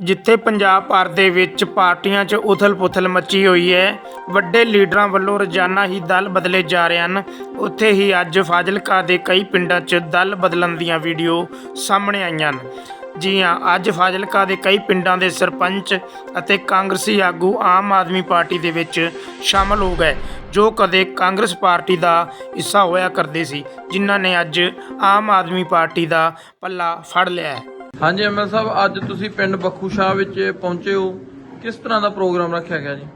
ਜਿੱਥੇ ਪੰਜਾਬ ਭਰ ਦੇ ਵਿੱਚ ਪਾਰਟੀਆਂ 'ਚ ਉਥਲ-ਪੁਥਲ ਮੱਚੀ ਹੋਈ ਹੈ, ਵੱਡੇ ਲੀਡਰਾਂ ਵੱਲੋਂ ਰੋਜ਼ਾਨਾ ਹੀ ਦਲ ਬਦਲੇ ਜਾ ਰਹੇ ਹਨ। ਉੱਥੇ ਹੀ ਅੱਜ ਫਾਜ਼ਿਲਕਾ ਦੇ ਕਈ ਪਿੰਡਾਂ 'ਚ ਦਲ ਬਦਲਣ ਦੀਆਂ ਵੀਡੀਓ ਸਾਹਮਣੇ ਆਈਆਂ ਹਨ। ਜੀ ਹਾਂ, ਅੱਜ ਫਾਜ਼ਿਲਕਾ ਦੇ ਕਈ ਪਿੰਡਾਂ ਦੇ ਸਰਪੰਚ ਅਤੇ ਕਾਂਗਰਸੀ ਆਗੂ ਆਮ ਆਦਮੀ ਪਾਰਟੀ ਦੇ ਵਿੱਚ ਸ਼ਾਮਲ ਹੋ ਗਏ, ਜੋ ਕਦੇ ਕਾਂਗਰਸ ਪਾਰਟੀ ਦਾ ਹਿੱਸਾ ਹੋਇਆ ਕਰਦੇ ਸੀ, ਜਿਨ੍ਹਾਂ ਨੇ ਅੱਜ ਆਮ ਆਦਮੀ ਪਾਰਟੀ ਦਾ ਪੱਲਾ ਫੜ ਲਿਆ ਹੈ। ਹਾਂਜੀ ਐਮਐਲ ਸਾਹਿਬ, ਅੱਜ ਤੁਸੀਂ ਪਿੰਡ ਬੱਖੂ ਸ਼ਾਹ ਵਿੱਚ ਪਹੁੰਚੇ ਹੋ। ਕਿਸ ਤਰ੍ਹਾਂ ਦਾ ਪ੍ਰੋਗਰਾਮ ਰੱਖਿਆ ਗਿਆ ਜੀ?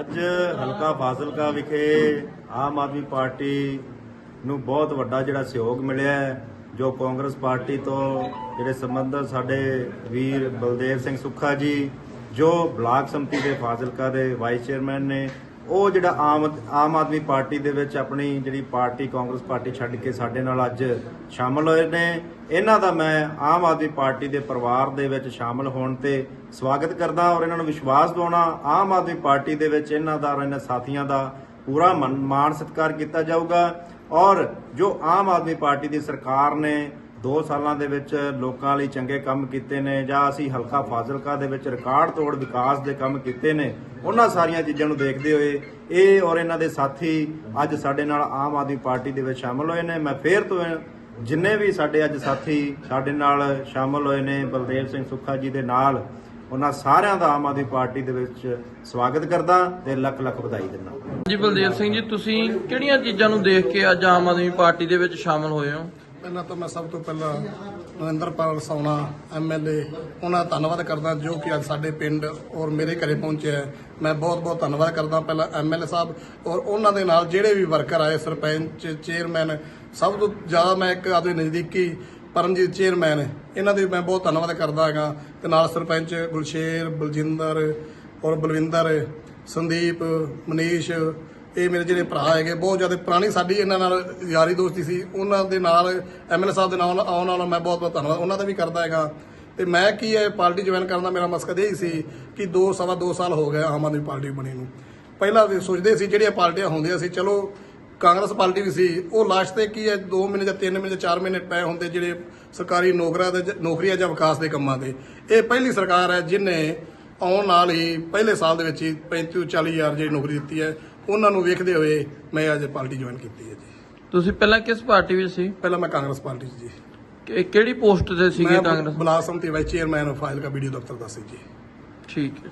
ਅੱਜ ਹਲਕਾ ਫਾਜ਼ਿਲਕਾ ਵਿਖੇ ਆਮ ਆਦਮੀ ਪਾਰਟੀ ਨੂੰ ਬਹੁਤ ਵੱਡਾ ਜਿਹੜਾ ਸਹਿਯੋਗ ਮਿਲਿਆ ਹੈ, ਜੋ ਕਾਂਗਰਸ ਪਾਰਟੀ ਤੋਂ ਜਿਹੜੇ ਸੰਬੰਧਤ ਸਾਡੇ ਵੀਰ ਬਲਦੇਵ ਸਿੰਘ ਸੁੱਖਾ ਜੀ, ਜੋ ਬਲਾਕ ਸੰਮਤੀ ਦੇ ਫਾਜ਼ਿਲਕਾ ਦੇ ਵਾਈਸ ਚੇਅਰਮੈਨ ਨੇ ਉਹ ਜਿਹੜਾ ਆਮ ਆਮ ਆਦਮੀ ਪਾਰਟੀ ਦੇ ਵਿੱਚ ਆਪਣੀ ਜਿਹੜੀ ਪਾਰਟੀ ਕਾਂਗਰਸ ਪਾਰਟੀ ਛੱਡ ਕੇ ਸਾਡੇ ਨਾਲ ਅੱਜ ਸ਼ਾਮਲ ਹੋਏ ਨੇ। ਇਹਨਾਂ ਦਾ ਮੈਂ ਆਮ ਆਦਮੀ ਪਾਰਟੀ ਦੇ ਪਰਿਵਾਰ ਦੇ ਵਿੱਚ ਸ਼ਾਮਲ ਹੋਣ ਤੇ ਸਵਾਗਤ ਕਰਦਾ ਔਰ ਇਹਨਾਂ ਨੂੰ ਵਿਸ਼ਵਾਸ ਦਿਵਾਉਣਾ, ਆਮ ਆਦਮੀ ਪਾਰਟੀ ਦੇ ਵਿੱਚ ਇਹਨਾਂ ਦਾ ਔਰ ਇਹਨਾਂ ਸਾਥੀਆਂ ਦਾ ਪੂਰਾ ਮਨ- ਮਾਣ ਸਤਿਕਾਰ ਕੀਤਾ ਜਾਊਗਾ। ਔਰ ਜੋ ਆਮ ਆਦਮੀ ਪਾਰਟੀ ਦੀ ਸਰਕਾਰ ਨੇ 2 ਸਾਲਾਂ ਦੇ ਵਿੱਚ ਲੋਕਾਂ ਲਈ ਚੰਗੇ ਕੰਮ ਕੀਤੇ ਨੇ ਜਾਂ ਅਸੀਂ ਹਲਕਾ ਫਾਜ਼ਿਲਕਾ ਦੇ ਵਿੱਚ ਰਿਕਾਰਡ ਤੋੜ ਵਿਕਾਸ ਦੇ ਕੰਮ ਕੀਤੇ ਨੇ, ਉਹਨਾਂ ਸਾਰੀਆਂ ਚੀਜ਼ਾਂ ਨੂੰ ਦੇਖਦੇ ਹੋਏ ਇਹ ਔਰ ਇਹਨਾਂ ਦੇ ਸਾਥੀ ਅੱਜ ਸਾਡੇ ਨਾਲ ਆਮ ਆਦਮੀ ਪਾਰਟੀ ਦੇ ਵਿੱਚ ਸ਼ਾਮਲ ਹੋਏ ਨੇ। ਮੈਂ ਫੇਰ ਤੋਂ ਜਿੰਨੇ ਵੀ ਸਾਡੇ ਅੱਜ ਸਾਥੀ ਸਾਡੇ ਨਾਲ ਸ਼ਾਮਲ ਹੋਏ ਨੇ, ਬਲਦੇਵ ਸਿੰਘ ਸੁੱਖਾ ਜੀ ਦੇ ਨਾਲ, ਉਹਨਾਂ ਸਾਰਿਆਂ ਦਾ ਆਮ ਆਦਮੀ ਪਾਰਟੀ ਦੇ ਵਿੱਚ ਸਵਾਗਤ ਕਰਦਾ ਤੇ ਲੱਖ ਲੱਖ ਵਧਾਈ ਦਿੰਦਾ। ਜੀ ਬਲਦੇਵ ਸਿੰਘ ਜੀ, ਤੁਸੀਂ ਕਿਹੜੀਆਂ ਚੀਜ਼ਾਂ ਨੂੰ ਦੇਖ ਕੇ ਅੱਜ ਆਮ ਆਦਮੀ ਪਾਰਟੀ ਦੇ ਵਿੱਚ ਸ਼ਾਮਲ ਹੋਏ ਹੋ? ਇਹਨਾਂ ਤੋਂ ਮੈਂ ਸਭ ਤੋਂ ਪਹਿਲਾਂ ਨਰਿੰਦਰਪਾਲ ਸੌਣਾ ਐਮਐਲਏ ਉਹਨਾਂ ਦਾ ਧੰਨਵਾਦ ਕਰਦਾ ਜੋ ਕਿ ਅੱਜ ਸਾਡੇ ਪਿੰਡ ਔਰ ਮੇਰੇ ਘਰੇ ਪਹੁੰਚਿਆ ਹੈ। ਮੈਂ ਬਹੁਤ ਬਹੁਤ ਧੰਨਵਾਦ ਕਰਦਾ ਪਹਿਲਾਂ ਐਮਐਲਏ ਸਾਹਿਬ ਔਰ ਉਹਨਾਂ ਦੇ ਨਾਲ ਜਿਹੜੇ ਵੀ ਵਰਕਰ ਆਏ, ਸਰਪੰਚ, ਚੇਅਰਮੈਨ, ਸਭ ਤੋਂ ਜ਼ਿਆਦਾ ਮੈਂ ਇੱਕ ਆਪਦੇ ਨਜ਼ਦੀਕੀ ਪਰਮਜੀਤ ਚੇਅਰਮੈਨ, ਇਹਨਾਂ ਦੇ ਮੈਂ ਬਹੁਤ ਧੰਨਵਾਦ ਕਰਦਾ ਹੈਗਾ ਤੇ ਨਾਲ ਸਰਪੰਚ ਗੁਲਸ਼ੇਰ, ਬਲਜਿੰਦਰ ਔਰ ਬਲਵਿੰਦਰ, ਸੰਦੀਪ, ਮਨੀਸ਼ ਇਹ ਮੇਰੇ ਜਿਹੜੇ ਭਰਾ ਹੈਗੇ, ਬਹੁਤ ਜ਼ਿਆਦਾ ਪੁਰਾਣੀ ਸਾਡੀ ਇਹਨਾਂ ਨਾਲ ਯਾਰੀ ਦੋਸਤੀ ਸੀ। ਉਹਨਾਂ ਦੇ ਨਾਲ ਐਮਐਲਏ ਸਾਹਿਬ ਦੇ ਨਾਲ ਆਉਣ ਨਾਲ ਮੈਂ ਬਹੁਤ ਬਹੁਤ ਧੰਨਵਾਦ। ਉਹਨਾਂ ਦਾ ਵੀ ਕਰਦਾ ਹੈਗਾ। ਤੇ ਮੈਂ ਕੀ ਹੈ ਪਾਰਟੀ ਜੁਆਇਨ ਕਰਨ ਦਾ ਮੇਰਾ ਮਕਸਦ ਇਹ ਹੀ ਸੀ ਕਿ 2 ਸਵਾ 2 ਸਾਲ ਹੋ ਗਏ ਆਮ ਆਦਮੀ ਪਾਰਟੀ ਬਣੀ ਨੂੰ। ਪਹਿਲਾਂ ਵੀ ਸੋਚਦੇ ਸੀ ਜਿਹੜੀਆਂ ਪਾਰਟੀਆਂ ਹੁੰਦੀਆਂ ਸੀ, ਚਲੋ ਕਾਂਗਰਸ ਪਾਰਟੀ ਵੀ ਸੀ, ਉਹ ਲਾਸਟ ਤੇ ਕੀ ਹੈ 2 ਮਹੀਨੇ ਜਾਂ 3 ਮਹੀਨੇ ਜਾਂ 4 ਮਹੀਨੇ ਪਏ ਹੁੰਦੇ ਜਿਹੜੇ ਸਰਕਾਰੀ ਨੌਕਰਾਂ ਦੇ ਨੌਕਰੀਆਂ ਜਾਂ ਵਿਕਾਸ ਦੇ ਕੰਮਾਂ ਦੇ। ਇਹ ਪਹਿਲੀ ਸਰਕਾਰ ਹੈ ਜਿਨੇ ਆਉਣ ਨਾਲ ਹੀ, ਪਹਿਲੇ ਸਾਲ ਦੇ ਵਿੱਚ ਹੀ 35 40 ਹਜ਼ਾਰ ਜਿਹੜੀ ਨੌਕਰੀ ਦਿੱਤੀ ਹੈ ਉਹਨਾਂ ਨੂੰ ਵੇਖਦੇ ਹੋਏ ਮੈਂ ਅੱਜ ਪਾਰਟੀ ਜੁਆਇਨ ਕੀਤੀ ਹੈ ਜੀ। ਤੁਸੀਂ ਪਹਿਲਾਂ ਕਿਸ ਪਾਰਟੀ ਵਿੱਚ ਸੀ? ਪਹਿਲਾਂ ਮੈਂ ਕਾਂਗਰਸ ਪਾਰਟੀ 'ਚ ਜੀ। ਕਿ- ਕਿਹੜੀ ਪੋਸਟ ਤੇ ਸੀਗੇ ਮੈਂ Congress? Block samiti vice chairman file ਕਾ ਵੀਡੀਓ ਦਫ਼ਤਰ ਦਾ ਸੀ ਜੀ। ਠੀਕ ਹੈ।